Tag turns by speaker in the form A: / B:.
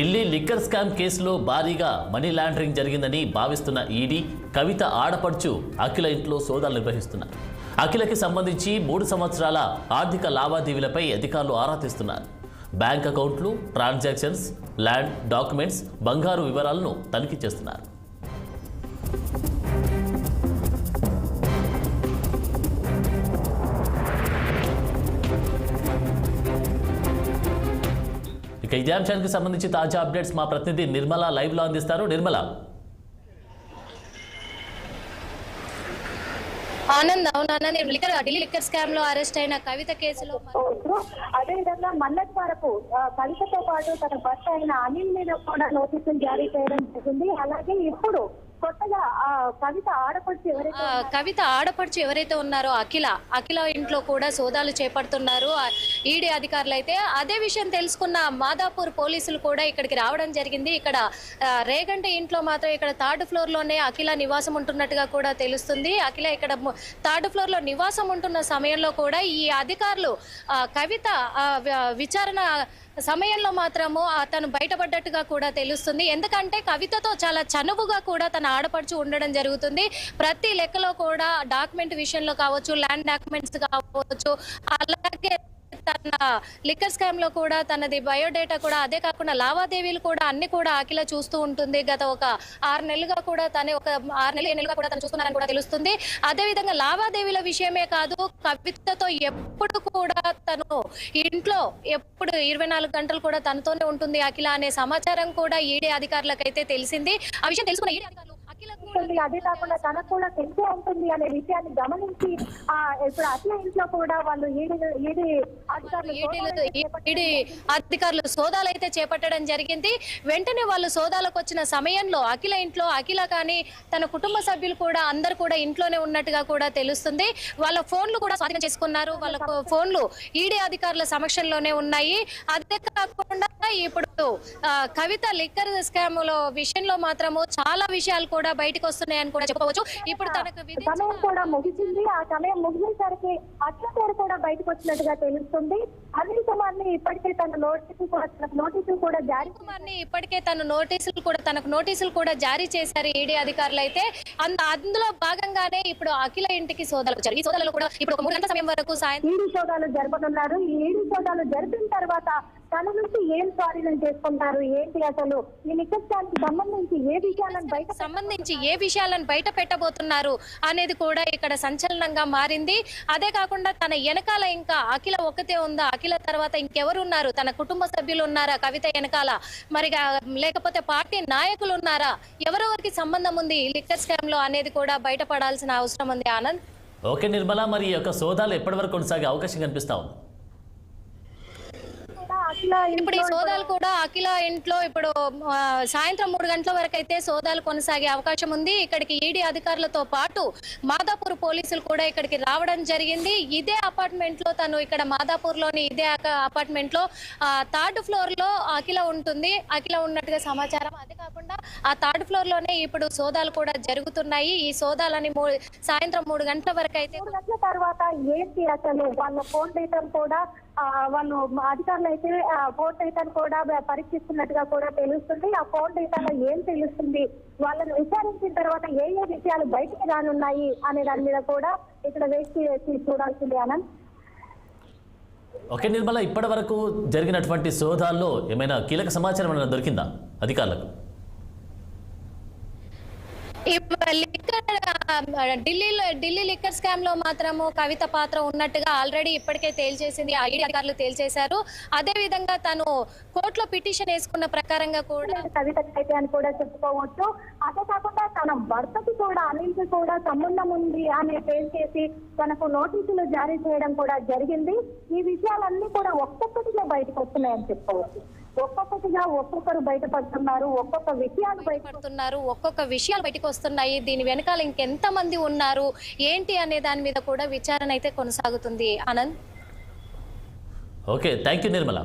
A: Delhi liquor scam కేసులో భారీగా money laundering జరిగిందని భావిస్తున్న ఈడీ కవిత ఆడపడుచు అఖిల ఇంట్లో సోదాలు నిర్వహిస్తున్నారు. అఖిలకి సంబంధించి మూడు సంవత్సరాల ఆర్థిక లావాదేవీలపై అధికారులు ఆరా తీస్తున్నారు. బ్యాంక్ అకౌంట్లు ట్రాన్సాక్షన్స్ ల్యాండ్ డాక్యుమెంట్స్ బంగారు వివరాలను తనిఖీ చేస్తున్నారు. ఇక ఇదే అంశానికి సంబంధించి తాజా అప్డేట్స్ మా ప్రతినిధి నిర్మల లైవ్లో అందిస్తారు. నిర్మల.
B: ఆనంద్ అవునానంద్ నేను లిక్కర్ ఢిల్లీ లిక్కర్ స్కామ్లో అరెస్ట్ అయిన కవిత కేసులో
C: అదేవిధంగా ఆ, కవితతో పాటు తన భర్త అయిన అనిల్ మీద కూడా నోటీసులు జారీ చేయడం జరిగింది. అలాగే ఇప్పుడు కొత్తగా కవిత ఆడపడుచు ఎవరైతే
B: కవిత ఆడపడుచు ఎవరైతే ఉన్నారో అఖిల అఖిల ఇంట్లో కూడా సోదాలు చేపడుతున్నారు. ఈడీ అధికారులు అయితే అదే విషయం తెలుసుకున్న మాదాపూర్ పోలీసులు కూడా ఇక్కడికి రావడం జరిగింది. ఇక్కడ రేగంట ఇంట్లో మాత్రం ఇక్కడ థర్డ్ ఫ్లోర్లోనే అఖిల నివాసం ఉంటున్నట్టుగా కూడా తెలుస్తుంది. అఖిల ఇక్కడ థర్డ్ ఫ్లోర్లో నివాసం ఉంటున్న సమయంలో కూడా ఈ అధికారులు కవిత విచారణ సమయంలో మాత్రము తను బయటపడ్డట్టుగా కూడా తెలుస్తుంది. ఎందుకంటే కవితతో చాలా చనువుగా కూడా తన ఆడపడుచు ఉండడం జరుగుతుంది. ప్రతి లెక్కలో కూడా డాక్యుమెంట్ విషయంలో కావచ్చు ల్యాండ్ డాక్యుమెంట్స్ కావచ్చు అలాగే తన లిక్కర్ స్కామ్లో కూడా తనది బయోడేటా కూడా అదే కాకుండా లావాదేవీలు కూడా అన్ని కూడా అఖిల చూస్తూ ఉంటుంది. గత ఒక ఆరు నెలలుగా కూడా తనే ఒక ఆరు నెలలు ఏడు నెలలుగా కూడా తను చూస్తున్నారని కూడా తెలుస్తుంది. అదే విధంగా లావాదేవీల విషయమే కాదు కవితతో ఎప్పుడు కూడా తను ఇంట్లో ఎప్పుడు ఇరవై నాలుగు గంటలు కూడా తనతోనే ఉంటుంది అఖిల అనే సమాచారం కూడా ఈడీ అధికారులకైతే తెలిసింది. ఆ విషయం తెలుసుకున్న ఈడీ అధికారులు
C: ఉంటుంది అదే కాకుండా తనకు కూడా తెలిసే ఉంటుంది అనే విషయాన్ని గమనించి ఆ ఇప్పుడు అట్లా ఇంట్లో కూడా వాళ్ళు ఈడి ఈడి అధికారులు
B: సోదాలు అయితే చేపట్టడం జరిగింది. వెంటనే వాళ్ళు సోదాలకు వచ్చిన సమయంలో అఖిల ఇంట్లో అఖిల కానీ తన కుటుంబ సభ్యులు కూడా అందరు కూడా ఇంట్లోనే ఉన్నట్టుగా కూడా తెలుస్తుంది. వాళ్ళ ఫోన్లు కూడా స్వాధీనం చేసుకున్నారు. వాళ్ళ ఫోన్లు ఈడీ అధికారుల సమక్షంలోనే ఉన్నాయి. అదే కాకుండా ఇప్పుడు ఆ, కవిత లిక్కర్ స్కామ్లో విషయంలో మాత్రము చాలా విషయాలు కూడా బయటకు వస్తున్నాయని కూడా చెప్పవచ్చు. ఇప్పుడు తనకు
C: సమయం కూడా ముగిసింది. ఆ సమయం ముగిసేసరికి అట్ల పేరు కూడా బయటకు వచ్చినట్టుగా తెలుస్తుంది. అనిల్ కుమార్ని ఇప్పటికే తన నోటీసు కూడా తనకు నోటీసులు కూడా జారీ
B: కుమార్ని ఇప్పటికే తను నోటీసులు కూడా తనకు నోటీసులు కూడా జారీ చేశారు ఈడీ అధికారులు అయితే అంద- అందులో భాగంగానే ఇప్పుడు అఖిల ఇంటికి సోదాలు వచ్చారు. ఈ సోదాలు కూడా ఇప్పుడు ఒక మూడు గంటల సమయం వరకు సాయంత్రం
C: ఈడీ సోదాలు జరపనున్నారు. ఈ ఈడీ సోదాలు జరిపిన తర్వాత తన నుంచి ఏం స్వాధీనం చేసుకుంటారు? ఏంటి అసలు? ఈ నికష్టానికి సంబంధించి ఏ విషయాలను బయట
B: సంబంధించి ఏ విషయాలను బయట పెట్టబోతున్నారు అనేది కూడా ఇక్కడ సంచలనంగా మారింది. అదే కాకుండా తన వెనకాల ఇంకా అఖిల ఒకతే ఉందా? అఖిల తర్వాత ఇంకెవరు ఉన్నారు తన కుటుంబ సభ్యులు ఉన్నారా? కవిత వెనకాల? మరి గా- లేకపోతే పార్టీ నాయకులు ఉన్నారా? ఎవరెవరికి సంబంధం ఉంది ఈ లిక్కర్ స్కామ్లో అనేది కూడా బయటపడాల్సిన అవసరం ఉంది. ఆనంద్?
A: ఓకే నిర్మల మరి ఈ యొక్క సోదాలు ఎప్పటి వరకు కొనసాగే అవకాశం కనిపిస్తా ఉంది?
B: ఇప్పుడు ఈ సోదాలు కూడా అఖిల ఇంట్లో ఇప్పుడు సాయంత్రం మూడు గంటల వరకు అయితే సోదాలు కొనసాగే అవకాశం ఉంది. ఇక్కడికి ఈడీ అధికారులతో పాటు మాదాపూర్ పోలీసులు కూడా ఇక్కడికి రావడం జరిగింది. ఇదే అపార్ట్మెంట్లో తను ఇక్కడ మాదాపూర్లోని ఇదే అపార్ట్మెంట్లో థర్డ్ ఫ్లోర్లో అఖిల ఉంటుంది. అఖిల ఉన్నట్టుగా సమాచారం. అదే కాకుండా ఆ థర్డ్ ఫ్లోర్లోనే ఇప్పుడు సోదాలు కూడా జరుగుతున్నాయి. ఈ సోదాలని సాయంత్రం మూడు గంటల వరకు అయితే
C: తర్వాత ఏంటి అసలు వాళ్ళ ఫోన్ డేటాను కూడా వాళ్ళు అధికారులు అయితే ఫోన్ డేటాను కూడా పరీక్షిస్తున్నట్టుగా కూడా తెలుస్తుంది. ఆ ఫోన్ డేటాలో ఏం తెలుస్తుంది? వాళ్ళని విచారించిన తర్వాత ఏ ఏ విషయాలు బయటికి రానున్నాయి అనే దాని మీద కూడా ఇక్కడ వేచి వేసి చూడాల్సింది అనంత్.
A: ఓకే నిర్మల ఇప్పటి వరకు జరిగినటువంటి సోదాల్లో ఏమైనా కీలక సమాచారం ఏమైనా దొరికిందా అధికారులకు?
B: ఢిల్లీలో ఢిల్లీ లిక్కర్ స్కామ్లో మాత్రము కవిత పాత్ర ఉన్నట్టుగా ఆల్రెడీ ఇప్పటికే తేల్చేసింది ఐడి అధికారులు తేల్చేశారు. అదే విధంగా తను కోర్టులో పిటిషన్ వేసుకున్న ప్రకారంగా కూడా
C: కవిత అయితే అని కూడా చెప్పుకోవచ్చు. అదే కాకుండా తన భర్తకి కూడా అనిల్కి కూడా సంబంధం ఉంది అని చేసి తనకు నోటీసులు జారీ చేయడం కూడా జరిగింది. ఈ విషయాలన్నీ కూడా ఒక్కొక్కటిగా బయటకు వస్తున్నాయని చెప్పుకోవచ్చు. ఒక్కొక్కటిగా ఒక్కొక్కరు బయటపడుతున్నారు ఒక్కొక్క విషయాలు బయట
B: పడుతున్నారు ఒక్కొక్క విషయాలు బయటకు వస్తున్నాయి. దీని వెనకాల ఇంకెంత మంది ఉన్నారు? ఏంటి అనే దాని మీద కూడా విచారణ అయితే కొనసాగుతుంది. Anand?
A: Okay thank you Nirmala.